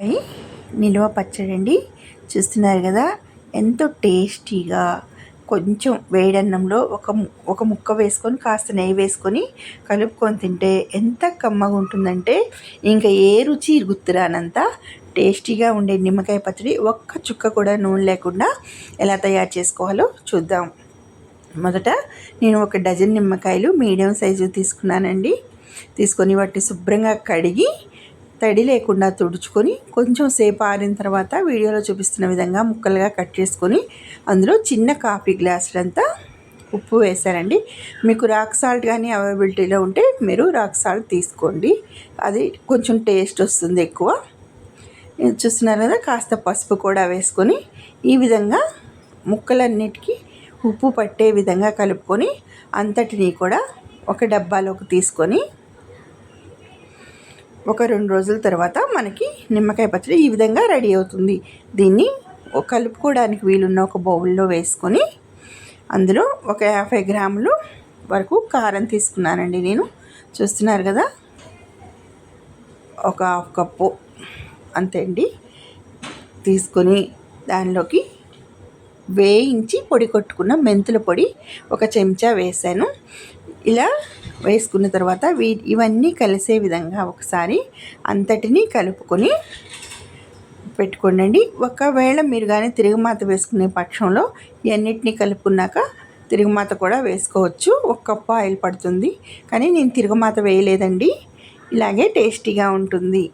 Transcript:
అయి నిల్వ పచ్చడి అండి. చూస్తున్నారు కదా ఎంతో టేస్టీగా కొంచెం వేడన్నంలో ఒక ఒక ముక్క వేసుకొని కాస్త నెయ్యి వేసుకొని కలుపుకొని తింటే ఎంత కమ్మగా ఉంటుందంటే ఇంకా ఏ రుచి గుర్తురానంత టేస్టీగా ఉండే నిమ్మకాయ పచ్చడి ఒక్క చుక్క కూడా నూనె లేకుండా ఎలా తయారు చేసుకోవాలో చూద్దాం. మొదట నేను ఒక డజన్ నిమ్మకాయలు మీడియం సైజు తీసుకున్నానండి. తీసుకొని వాటిని శుభ్రంగా కడిగి తడి లేకుండా తుడుచుకొని కొంచెం సేపు ఆరిన తర్వాత వీడియోలో చూపిస్తున్న విధంగా ముక్కలుగా కట్ చేసుకొని అందులో చిన్న కాఫీ గ్లాసులంతా ఉప్పు వేశారండి. మీకు రాక్ సాల్ట్ కానీ అవైలబిలిటీలో ఉంటే మీరు రాక్ సాల్ట్ తీసుకోండి. అది కొంచెం టేస్ట్ వస్తుంది ఎక్కువ. చూస్తున్నారు కదా కాస్త పసుపు కూడా వేసుకొని ఈ విధంగా ముక్కలన్నిటికీ ఉప్పు పట్టే విధంగా కలుపుకొని అంతటినీ కూడా ఒక డబ్బాలోకి తీసుకొని ఒక రెండు రోజుల తర్వాత మనకి నిమ్మకాయ పచ్చడి ఈ విధంగా రెడీ అవుతుంది. దీన్ని కలుపుకోవడానికి వీలున్న ఒక బౌల్లో వేసుకొని అందులో ఒక యాభై గ్రాములు వరకు కారం తీసుకున్నానండి నేను. చూస్తున్నారు కదా? ఒక హాఫ్ కప్పు అంతే అండి. తీసుకొని దానిలోకి వేయించి పొడి కొట్టుకున్న మెంతుల పొడి ఒక చెంచా వేసాను ఇలా వేసుకున్న తర్వాత వీ ఇవన్నీ కలిసే విధంగా ఒకసారి అంతటినీ కలుపుకొని పెట్టుకోండి ఒకవేళ మీరు కానీ తిరుగుమాత వేసుకునే పక్షంలో ఇవన్నిటిని కలుపుకున్నాక తిరుగుమాత కూడా వేసుకోవచ్చు. ఒక కప్పు ఆయిల్ పడుతుంది. కానీ నేను తిరుగుమాత వేయలేదండి. ఇలాగే టేస్టీగా ఉంటుంది.